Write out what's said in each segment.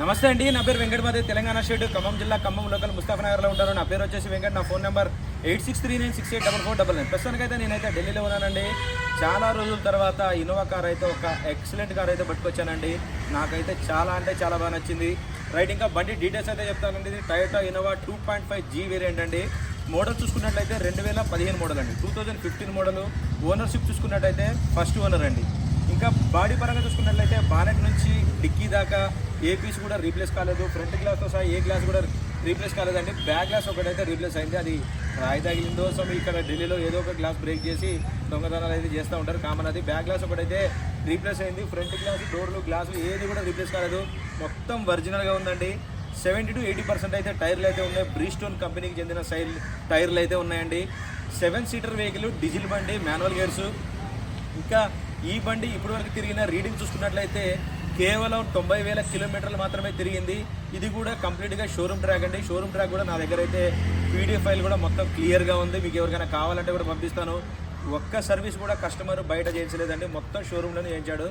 నమస్తే అండి నా పేరు వెంకటమాదే తెలంగాణ స్టేట్ ఖమ్మం జిల్లా ఖమ్మం లోకల్ ముస్తాఫనగర్లో ఉంటారు. నా పేరు వచ్చేసి వెంకట నా phone number eight six three nine six eight double four double nine. ప్రస్తుతానికైతే నేనైతే ఢిల్లీలో ఉన్నానండి. చాలా రోజుల తర్వాత ఇన్నోవా కార్ అయితే ఒక ఎక్సలెంట్ కార్ అయితే పట్టుకొచ్చానండి. నాకైతే చాలా అంటే చాలా బాగా నచ్చింది. రైట్ ఇంకా బండి డీటెయిల్స్ అయితే చెప్తానండి. ఇది Toyota Innova two point five G variant అండి. మోడల్ చూసుకున్నట్లయితే రెండు వేల పదిహేను మోడల్ అండి. Two thousand fifteen model. Ownership చూసుకున్నట్టయితే ఫస్ట్ ఓనర్ అండి. ఇంకా బాడీ పరంగా చూసుకున్నట్లయితే బానెట్ నుంచి డిక్కీ దాకా ఏ పీస్ కూడా రీప్లేస్ కాలేదు. ఫ్రంట్ గ్లాస్తో సహా ఏ గ్లాస్ కూడా రీప్లేస్ కాలేదండి బ్యాక్ గ్లాస్ ఒకటైతే రీప్లేస్ అయింది. అది రాయి తగిలిందో సో ఇక్కడ ఢిల్లీలో ఏదో ఒక గ్లాస్ బ్రేక్ చేసి దొంగతనాలు అయితే చేస్తూ ఉంటారు. కామన్ అది. బ్యాక్ గ్లాస్ ఒకటైతే రీప్లేస్ అయింది. ఫ్రంట్ గ్లాస్ డోర్లు గ్లాసులు ఏది కూడా రీప్లేస్ కాలేదు. మొత్తం ఒరిజినల్గా ఉందండి. సెవెంటీ టు ఎయిటీ పర్సెంట్ అయితే టైర్లు అయితే ఉన్నాయి. బ్రీస్టోన్ కంపెనీకి చెందిన సైల్ టైర్లు అయితే ఉన్నాయండి. సెవెన్ సీటర్ వెహికల్ డీజిల్ బండి మాన్యువల్ గేర్స్ ఇంకా ఈ బండి ఇప్పటివరకు తిరిగిన రీడింగ్ చూసుకున్నట్లయితే కేవలం తొంభై వేల కిలోమీటర్లు మాత్రమే తిరిగింది. ఇది కూడా కంప్లీట్గా షోరూమ్ ట్రాక్ అండి. షోరూమ్ ట్రాక్ కూడా నా దగ్గర అయితే పీడిఎఫ్ ఫైల్ కూడా మొత్తం క్లియర్గా ఉంది. మీకు ఎవరికైనా కావాలంటే కూడా పంపిస్తాను. ఒక్క సర్వీస్ కూడా కస్టమర్ బయట చేయించలేదండి. మొత్తం షోరూంలోనే చేయించాడు.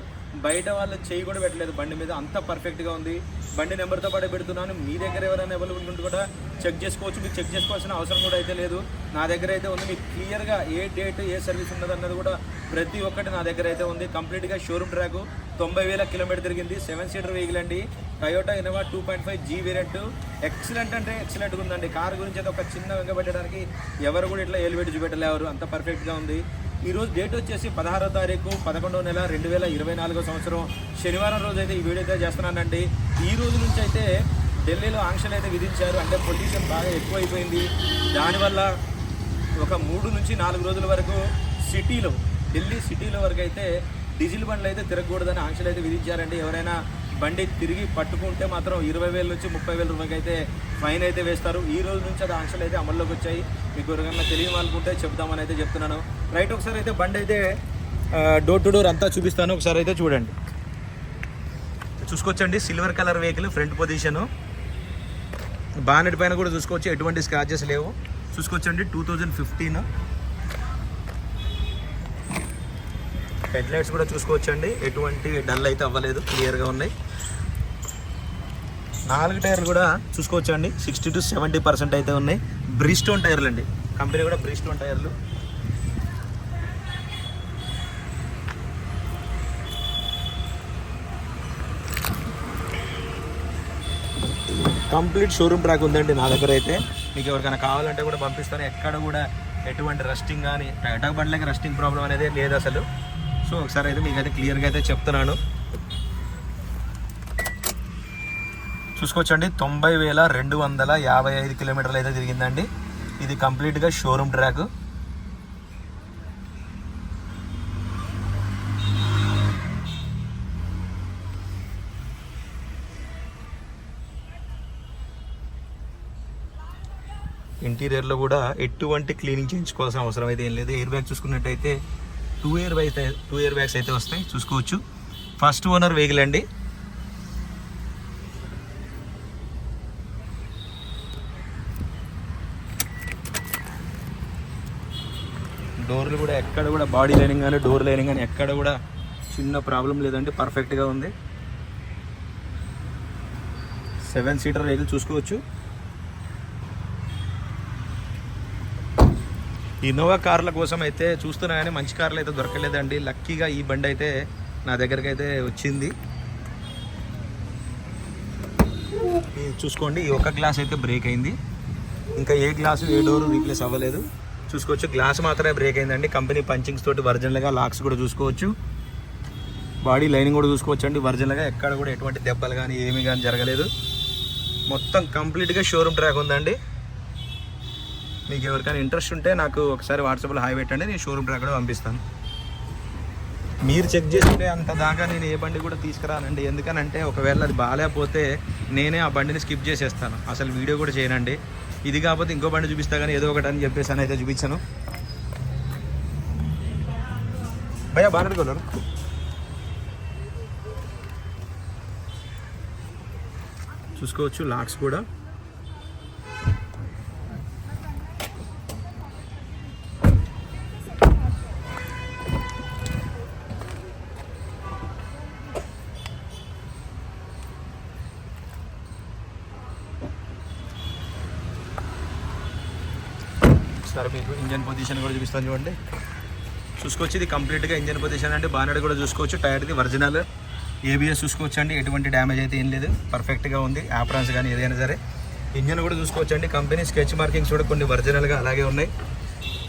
బయట వాళ్ళు చేయి కూడా పెట్టలేదు. బండి మీద అంత పర్ఫెక్ట్గా ఉంది. బండి నెంబర్తో పాటు పెడుతున్నాను. మీ దగ్గర ఎవరైనా అవైలబుల్ ఉంటే కూడా చెక్ చేసుకోవచ్చు. మీకు చెక్ చేసుకోవాల్సిన అవసరం కూడా అయితే లేదు. నా దగ్గర అయితే ఉంది. మీకు క్లియర్గా ఏ డేట్ ఏ సర్వీస్ ఉన్నది అన్నది కూడా ప్రతి ఒక్కటి నా దగ్గర అయితే ఉంది. కంప్లీట్గా షోరూమ్ ట్రాక్ తొంభై వేల కిలోమీటర్ తిరిగింది. సెవెన్ సీటర్ వెహికల్ అండి. Toyota Innova two point five G variant excellent అంటే ఎక్సలెంట్గా ఉందండి. కార్ గురించి అయితే ఒక చిన్న వెంగబెట్టడానికి ఎవరు కూడా ఇట్లా ఎలివేట్ చూపెట్టలేవారు. అంత పర్ఫెక్ట్గా ఉంది. ఈరోజు డేట్ వచ్చేసి పదహారో తారీఖు పదకొండవ నెల రెండు వేల ఇరవై నాలుగో సంవత్సరం. శనివారం రోజు అయితే ఈ వీడియో అయితే చేస్తున్నానండి. ఈ రోజు నుంచి అయితే ఢిల్లీలో ఆంక్షలు అయితే విధించారు. అంటే పొల్యూషన్ బాగా ఎక్కువైపోయింది. దానివల్ల ఒక మూడు నుంచి నాలుగు రోజుల వరకు సిటీలో ఢిల్లీ సిటీలో వరకు అయితే డీజిల్ బండ్లు అయితే తిరగకూడదని ఆంక్షలు అయితే విధించారండి. ఎవరైనా బండి తిరిగి పట్టుకుంటే మాత్రం ఇరవై వేల నుంచి ముప్పై వేల రూపాయలకి అయితే ఫైన్ అయితే వేస్తారు. ఈ రోజు నుంచి అది ఆంక్షలు అయితే అమల్లోకి వచ్చాయి. మీకు ఎవరికైనా తెలియని అనుకుంటే చెప్దామని అయితే చెప్తున్నాను. రైట్ ఒకసారి అయితే బండి అయితే డోర్ టు డోర్ అంతా చూపిస్తాను. ఒకసారి అయితే చూడండి. చూసుకోవచ్చండి. Silver colour vehicle front position. Bonnet పైన కూడా చూసుకోవచ్చు. ఎటువంటి స్క్రాచెస్ లేవు. చూసుకోవచ్చండి. Two thousand fifteen. Head lights కూడా చూసుకోవచ్చండి. ఎటువంటి డల్ అయితే అవ్వలేదు. క్లియర్గా ఉన్నాయి. నాలుగు టైర్లు కూడా చూసుకోవచ్చండి. సిక్స్టీ టు సెవెంటీ పర్సెంట్ అయితే ఉన్నాయి. బ్రిస్టోన్ టైర్లు అండి కంపెనీ కూడా బ్రిస్టోన్ టైర్లు. కంప్లీట్ షోరూమ్ ట్రాక్ ఉందండి నా దగ్గర అయితే. మీకు ఎవరికైనా కావాలంటే కూడా పంపిస్తాను. ఎక్కడ కూడా ఎటువంటి రస్టింగ్ కానీ టైటా బండ్లకి రస్టింగ్ ప్రాబ్లం అనేది లేదు అసలు. సో ఒకసారి అయితే మీకైతే క్లియర్గా అయితే చెప్తున్నాను. చూసుకోవచ్చండి తొంభై వేల రెండు వందల యాభై ఐదు కిలోమీటర్లు అయితే తిరిగిందండి. ఇది కంప్లీట్గా షోరూమ్ ట్రాక్ ఇంటీరియర్లో కూడా ఎటువంటి క్లీనింగ్ చేయించుకోవాల్సిన అవసరం అయితే ఏం లేదు. ఎయిర్ బ్యాగ్ చూసుకున్నట్టయితే two air bags two air bags అయితే వస్తాయి. చూసుకోవచ్చు. ఫస్ట్ ఓనర్ వెహికల్ అండి. డోర్లు కూడా ఎక్కడ కూడా బాడీ లైనింగ్ కానీ డోర్ లైనింగ్ కానీ ఎక్కడ కూడా చిన్న ప్రాబ్లం లేదండి. పర్ఫెక్ట్గా ఉంది. సెవెన్ సీటర్ వెహికల్ చూసుకోవచ్చు. ఇన్నోవా కార్ల కోసం అయితే చూస్తున్నా కానీ మంచి కార్లు అయితే దొరకలేదండి. లక్కీగా ఈ బండి అయితే నా దగ్గరికి అయితే వచ్చింది. చూసుకోండి ఈ ఒక గ్లాస్ అయితే బ్రేక్ అయింది. ఇంకా ఏ గ్లాసు ఏ డోర్ రీప్లేస్ అవ్వలేదు. చూసుకోవచ్చు గ్లాస్ మాత్రమే బ్రేక్ అయిందండి. కంపెనీ పంచింగ్స్ తోటి ఒరిజినల్గా లాక్స్ కూడా చూసుకోవచ్చు. బాడీ లైనింగ్ కూడా చూసుకోవచ్చు అండి ఒరిజినల్గా ఎక్కడ కూడా ఎటువంటి దెబ్బలు కానీ ఏమీ కానీ జరగలేదు. మొత్తం కంప్లీట్గా షోరూమ్ ట్రాక్ ఉందండి. మీకు ఎవరికైనా ఇంట్రెస్ట్ ఉంటే నాకు ఒకసారి వాట్సాప్లో హాయ్ పెట్టండి నేను షోరూమ్ ట్రాక్ కూడా పంపిస్తాను. మీరు చెక్ చేసుకుంటే అంత దాకా నేను ఏ బండి కూడా తీసుకురానండి. ఎందుకనంటే ఒకవేళ అది బాగాలేకపోతే నేనే ఆ బండిని స్కిప్ చేసేస్తాను. అసలు వీడియో కూడా చేయనండి. ఇది కాకపోతే ఇంకో బండి చూపిస్తా కానీ ఏదో ఒకటి అని చెప్పేసి అని అయితే చూపించాను. భయ్యా బాగా చూసుకోవచ్చు లాక్స్ కూడా. చూపిస్తారు మీకు. ఇంజన్ పొజిషన్ కూడా చూపిస్తాను చూడండి. చూసుకోవచ్చు ఇది కంప్లీట్గా ఇంజన్ పొజిషన్ అంటే బానెడ్ కూడా చూసుకోవచ్చు టైర్ది ఒరిజినల్ ఏబిఎస్ చూసుకోవచ్చు అండి ఎటువంటి డ్యామేజ్ అయితే ఏం లేదు. పర్ఫెక్ట్గా ఉంది. యాప్రాన్స్ కానీ ఏదైనా సరే. ఇంజన్ కూడా చూసుకోవచ్చు అండి కంపెనీ స్కెచ్ మార్కింగ్స్ కూడా కొన్ని ఒరిజినల్గా అలాగే ఉన్నాయి.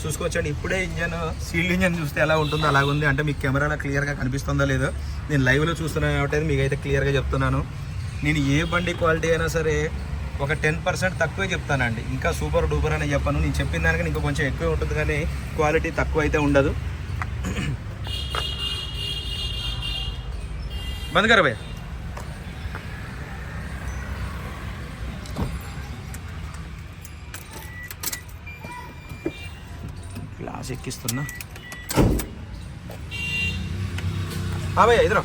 చూసుకోవచ్చండి. ఇప్పుడే ఇంజన్ సీల్డ్ ఇంజన్ చూస్తే ఎలా ఉంటుందో అలాగ ఉంది. అంటే మీకు కెమెరాలో క్లియర్గా కనిపిస్తుందో లేదో నేను లైవ్లో చూస్తున్నాను కాబట్టి మీకు అయితే క్లియర్గా చెప్తున్నాను. నేను ఏ బండి క్వాలిటీ అయినా సరే ఒక టెన్ పర్సెంట్ తక్కువే చెప్తానండి. ఇంకా సూపర్ డూపర్ అని చెప్పాను. నేను చెప్పిన దానికని ఇంకా కొంచెం ఎక్కువే ఉంటుంది కానీ క్వాలిటీ తక్కువ అయితే ఉండదు. బంద్ కరా గ్లాస్ ఎక్కిస్తున్నా. భయ్య ఇద్దరు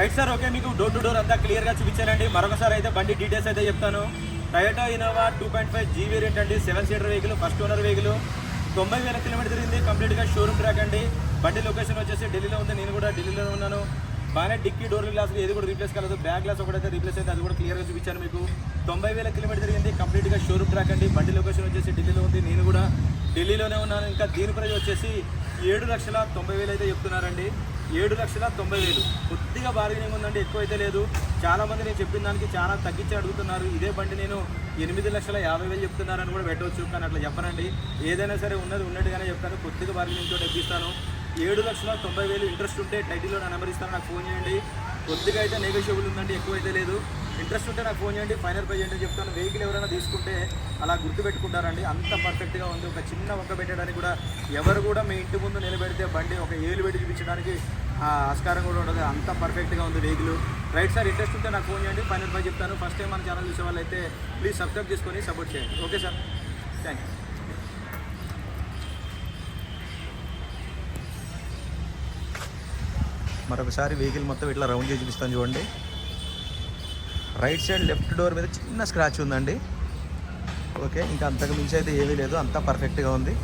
రైట్ సార్ ఓకే మీకు డోర్ టు డోర్ అంతా క్లియర్గా చూపించానండి. మరొకసారి అయితే బండి డీటెయిల్స్ అయితే చెప్తాను. Toyota Innova two point five G variant అండి. Seven seater vehicle first owner vehicle తొంభై వేల కిలోమీటర్ తిరిగింది. కంప్లీట్గా షోరూమ్ ట్రాక్ అండి. బండి లొకేషన్ వచ్చేసి ఢిల్లీలో ఉంది. నేను కూడా ఢిల్లీలో ఉన్నాను. బాగానే డిక్కీ డోర్ గ్లాస్ ఏది కూడా రీప్లేస్ కాలేదు. బ్యాక్ గ్లాస్ ఒకటైతే రీప్లేస్ అయితే అది కూడా క్లియర్గా చూపించాను మీకు. తొంభై వేల కిలోమీటర్ తిరిగింది. కంప్లీట్గా షోరూమ్ ట్రాక్ అండి. బండి లొకేషన్ వచ్చేసి ఢిల్లీలో ఉంది. నేను కూడా ఢిల్లీలోనే ఉన్నాను. ఇంకా దీని ప్రైజ్ వచ్చేసి ఏడు లక్షల తొంభై వేలు అయితే చెప్తున్నారండి. ఏడు లక్షల తొంభై వేలు. కొద్దిగా బార్గెనింగ్ ఉందండి ఎక్కువైతే లేదు. చాలా మంది నేను చెప్పిన దానికి చాలా తగ్గించి అడుగుతున్నారు. ఇదే బండి నేను ఎనిమిది లక్షల యాభై వేలు చెప్తున్నారని కూడా పెట్టవచ్చు. కానీ అట్లా చెప్పనండి. ఏదైనా సరే ఉన్నది ఉన్నట్టుగానే చెప్తాను. కొద్దిగా బార్గెనింగ్ తోటి ఎక్కిస్తాను. ఏడు లక్షల తొంభై వేలు ఇంట్రెస్ట్ ఉంటే టైటిల్లో నా నెంబర్ ఇస్తాను నాకు ఫోన్ చేయండి. కొద్దిగా అయితే నెగోషియబుల్ ఉందండి ఎక్కువ అయితే లేదు. ఇంట్రెస్ట్ ఉంటే నాకు ఫోన్ చేయండి ఫైనల్ పే చేయండి చెప్తాను. వెహికల్ ఎవరైనా తీసుకుంటే అలా గుర్తుపెట్టుకుంటారండి. అంత పర్ఫెక్ట్గా ఉంది. ఒక చిన్న ఒక్క పెట్టడానికి కూడా ఎవరు కూడా మీ ఇంటి ముందు నిలబెడితే బండి ఒక ఏలు పెట్టి చూపించడానికి ఆస్కారం కూడా ఉండదు. అంత పర్ఫెక్ట్గా ఉంది వెహికల్ రైట్ సార్ ఇంట్రెస్ట్ ఉంటే నాకు ఫోన్ చేయండి ఫైనల్ పై చెప్తాను. ఫస్ట్ టైం మన ఛానల్ చూసే వాళ్ళు అయితే ప్లీజ్ సబ్స్క్రైబ్ చేసుకొని సపోర్ట్ చేయండి. ఓకే సార్ థ్యాంక్ యూ మరొకసారి వెహికల్ మొత్తం ఇట్లా రౌండ్ చేసి చూపిస్తాను చూడండి. రైట్ సైడ్ లెఫ్ట్ డోర్ మీద చిన్న స్క్రాచ్ ఉందండి. ఓకే ఇంకా అంతకు మించి అయితే ఏమీ లేదు అంతా పర్ఫెక్ట్గా ఉంది.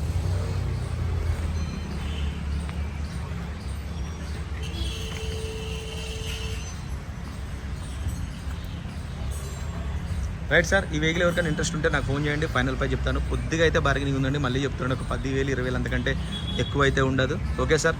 రైట్ సార్ ఈ వెహికల్ ఎవరికైనా ఇంట్రెస్ట్ ఉంటే నాకు ఫోన్ చేయండి ఫైనల్ పై చెప్తాను. కొద్దిగా అయితే బార్గెనింగ్ ఉందండి మళ్ళీ చెప్తున్నాను ఒక పది వేలు ఇరవై వేలు అంతకంటే ఎక్కువ అయితే ఉండదు. Okay sir.